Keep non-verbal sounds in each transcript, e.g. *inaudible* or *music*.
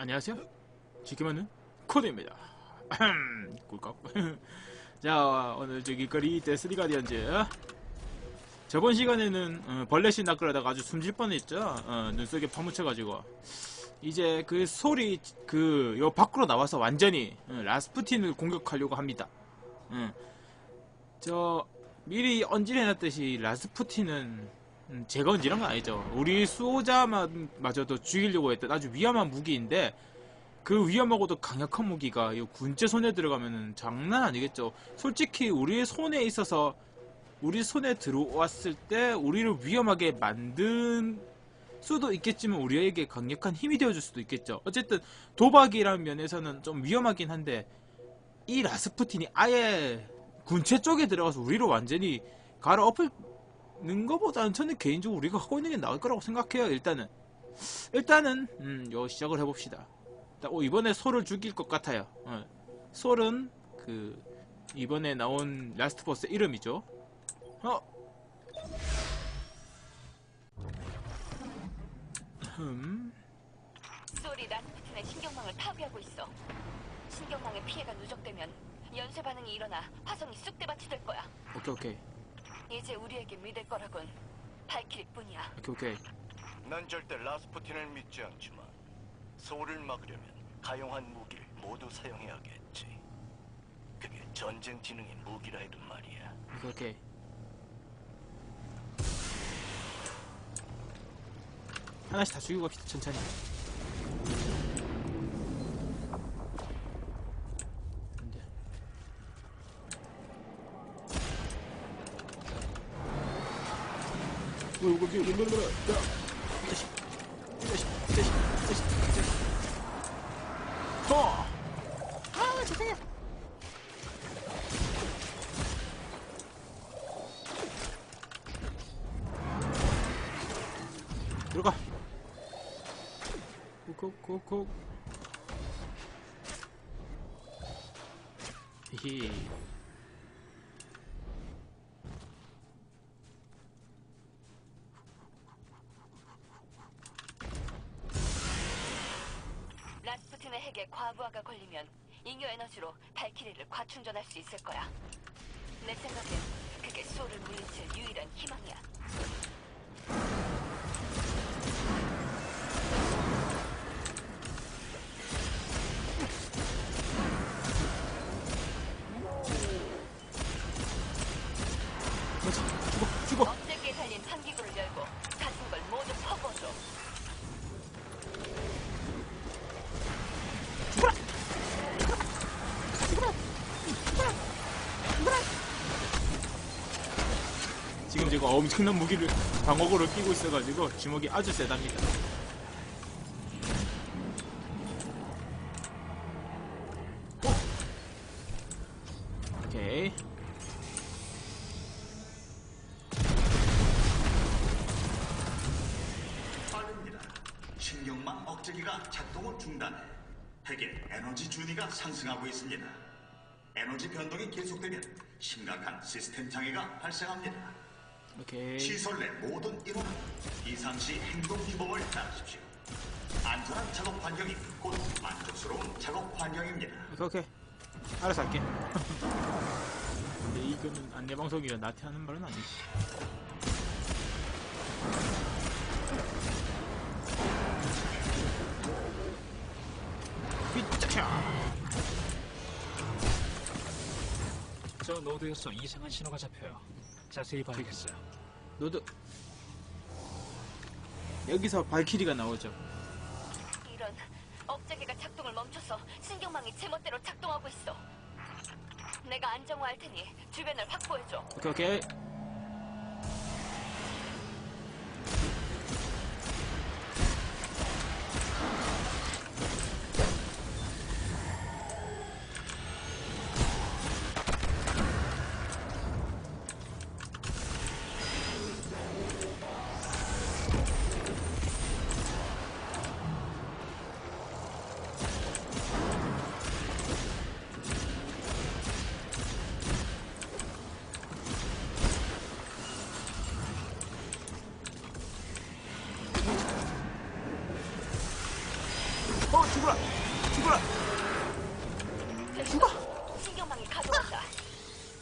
안녕하세요. 지금은 코드입니다. *clears throat* 꿀꺽. *laughs* 자, 오늘 저기 거리 때 쓰리 가디언즈. 저번 시간에는 어, 벌레신 낚으려다가 아주 숨질 뻔했죠. 어, 눈 속에 파묻혀가지고. 이제 그 소리 그 요 밖으로 나와서 완전히 어, 라스푸틴을 공격하려고 합니다. 어. 저 미리 언질해놨듯이 라스푸틴은 음, 제가 언질한 건 아니죠. 우리 수호자마저도 죽이려고 했던 아주 위험한 무기인데 그 위험하고도 강력한 무기가 이 군제 손에 들어가면은 장난 아니겠죠. 솔직히 우리의 손에 있어서 우리 손에 들어왔을 때 우리를 위험하게 만든 수도 있겠지만 우리에게 강력한 힘이 되어줄 수도 있겠죠. 어쨌든 도박이라는 면에서는 좀 위험하긴 한데 이 라스푸틴이 아예 군체 쪽에 들어가서 우리를 완전히 갈아엎 는 것보다는 저는 개인적으로 우리가 하고 있는 게 나을 거라고 생각해요. 일단은 일단은 음, 요 시작을 해봅시다. 오, 이번에 소를 죽일 것 같아요. 어. 솔은 그 이번에 나온 라스트 보스 이름이죠. 어. 흠. 소리 라스푸틴의 신경망을 파괴하고 있어. 신경망의 피해가 누적되면 연쇄 반응이 일어나 화성이 쑥대밭이 될 거야. 오케이 오케이 이제 우리에게 믿을 거라곤 발키리 뿐이야. 오케이 오케이. 난 절대 라스푸틴을 믿지 않지만 소를 막으려면 가용한 무기를 모두 사용해야겠지. 그게 전쟁 지능의 무기라 해도 말이야. 오케이 오케이. 하나씩 다 죽이고 갑시다 천천히. 어, 이거 이거 이거 이거 야, 이 자식, 이 자식, 이 자식, 이 자식, 이 자식. 어! 아, 죄송해요. 들어가. 콕콕콕콕. 히히. 라스푸틴의 핵에 과부하가 걸리면 잉여 에너지로 발키리를 과 충전할 수 있을 거야. 내 생각엔 그게 소를 물리칠 유일한 희망이야. 그렇지. 죽어, 죽어. 억제기에 달린 환기구를 열고 가진 걸 모두 퍼부어줘. 지금 제가 엄청난 무기를 방어구를 끼고 있어가지고 주먹이 아주 세답니다. 오케이. 빠릅니다. 신경망 억제기가 작동을 중단해 핵의 에너지 준위가 상승하고 있습니다. 에너지 변동이 계속되면 심각한 시스템 장애가 발생합니다. 오케이. 시설 내 모든 인원은 비상시 행동 규범을 따르십시오. 안전한 작업 환경이 곧 만족스러운 작업 환경입니다. 오케이, 오케이. 알아서 할게. *laughs* 근데 이거는 안내 방송이라 나한테 하는 말은 아니지. 저 노드에서 이상한 신호가 잡혀요. 자세히 봐야겠어요. 너도 여기서 발키리가 나오죠. 이런 억제기가 작동을 멈춰서 신경망이 제멋대로 작동하고 있어. 내가 안정화할 테니 주변을 확보해줘. 오케이, 오케이. 죽어라! 죽어라! 죽어! 신경망이 가동한다.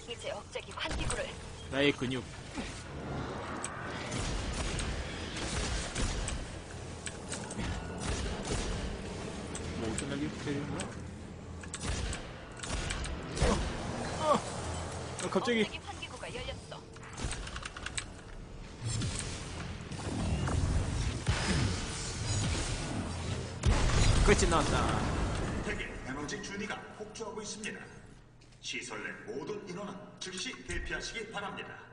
이제 억제기 환기구를 나의 근육 뭐 어쩌면 이렇게 되는 거야? 어. 어, 갑자기 끝이 나왔다. 핵의 에너지 준위가 폭주하고 있습니다. 시설 내 모든 인원은 즉시 대피하시기 바랍니다.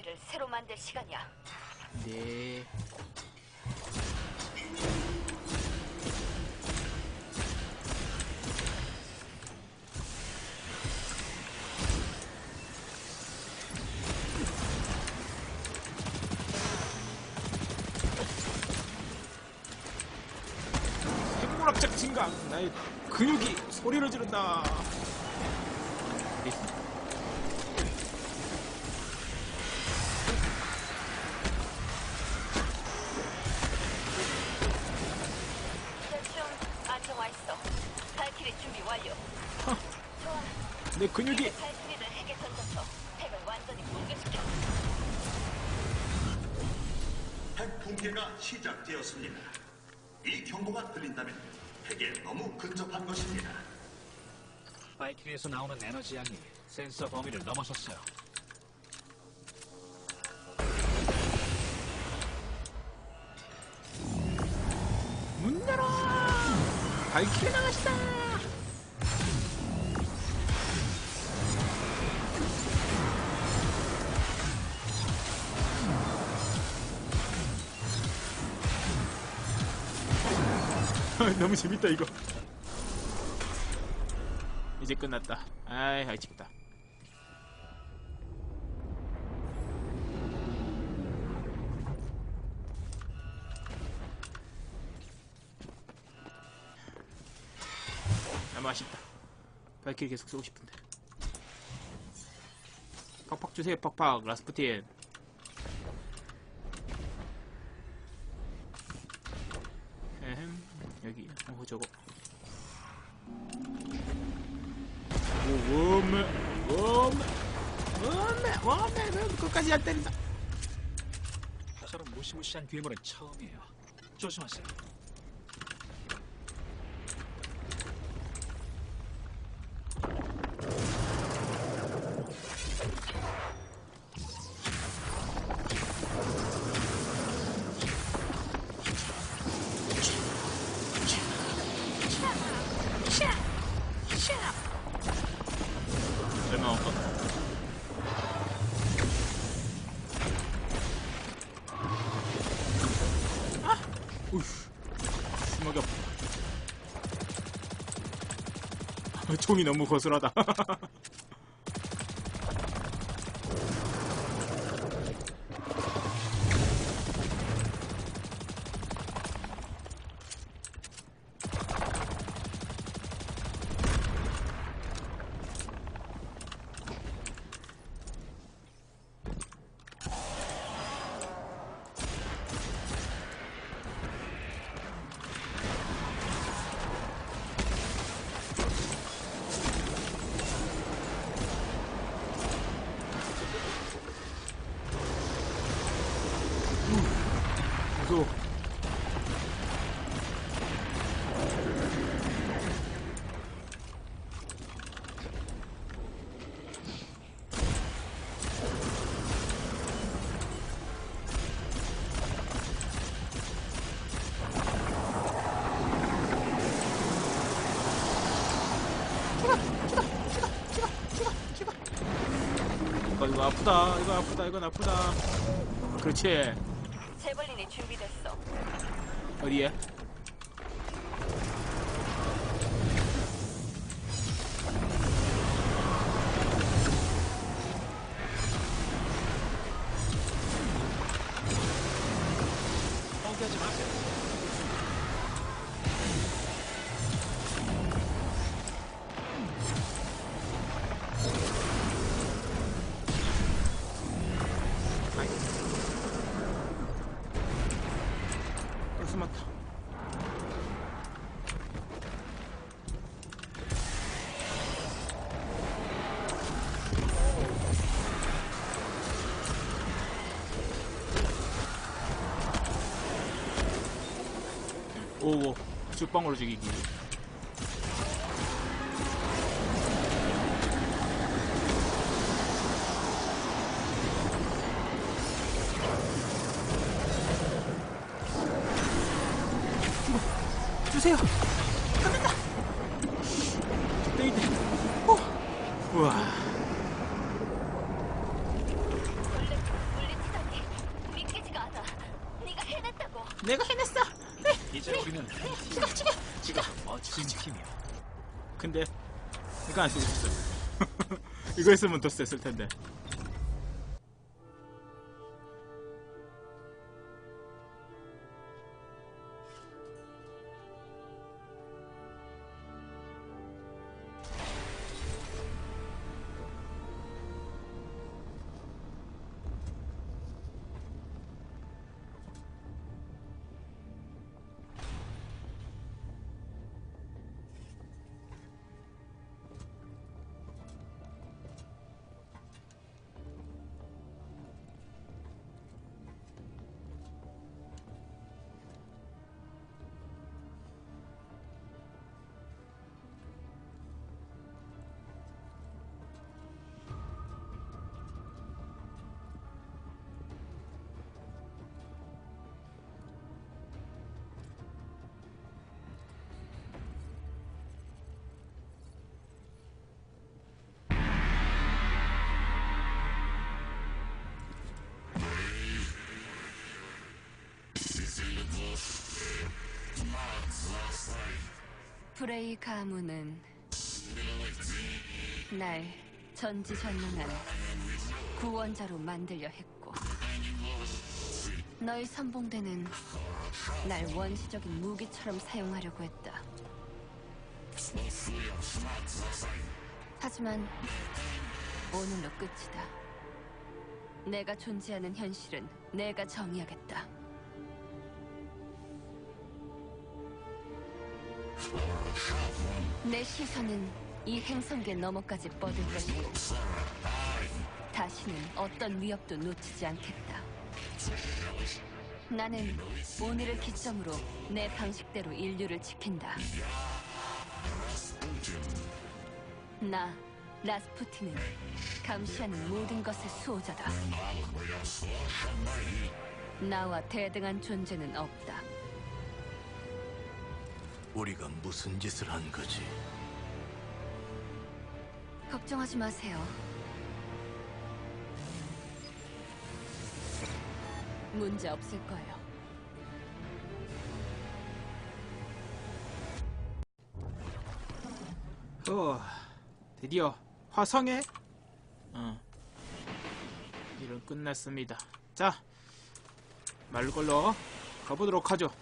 발키리를 새로 만들 시간이야. 네. 핵물압적 증강 나의 근육이 소리를 지른다 있어. 발키리 준비 완료. 하, 좋아. 내 근육이 발키리를 핵에 던져서 핵을 완전히 붕괴시켜. 핵 붕괴가 시작되었습니다. 이 경보가 들린다면 핵에 너무 근접한 것입니다. 바이키리에서 나오는 에너지 양이 센서 범위를 넘어섰어요. 문 열어! 발키리 나가시다! *laughs* 너무 재밌다 이거. 이제 끝났다. 아이 아이치겠다 아쉽다. 발키리 계속 쓰고 싶은데. 팍팍 주세요 팍팍. 라스푸틴. 에헴 여기. 어 저거. 오 웜에 웜에 웜에 웜에 끝까지 안 때린다. 저런 무시무시한 괴물은 처음이에요. 조심하세요. 총이 너무 거슬하다 *laughs* 무서워 이거 아프다 이거 아프다 이건 아프다 그렇지 제벌린이 준비됐어. 어디에? 맞다. 오오. 죽방으로 죽이기 주세요. 안된다 땡이다 우와. 내가 해냈어. 이제 우리는 지금 멋진 팀이야. 근데 이거 안 쓰고 싶어요. *laughs* 이거 했으면 더 셌을 텐데 브레이 가문은 날 전지전능한 구원자로 만들려 했고 너희 선봉대는 날 원시적인 무기처럼 사용하려고 했다. 하지만 오늘로 끝이다. 내가 존재하는 현실은 내가 정의하겠다. 내 시선은 이 행성계 너머까지 뻗을 것이고 다시는 어떤 위협도 놓치지 않겠다. 나는 오늘을 기점으로 내 방식대로 인류를 지킨다. 나 라스푸틴은 감시하는 모든 것의 수호자다. 나와 대등한 존재는 없다. 우리가 무슨 짓을 한 거지? 걱정하지 마세요. 문제 없을 거예요. 어, 드디어 화성에 어, 일은 끝났습니다. 자, 말 걸러 가보도록 하죠.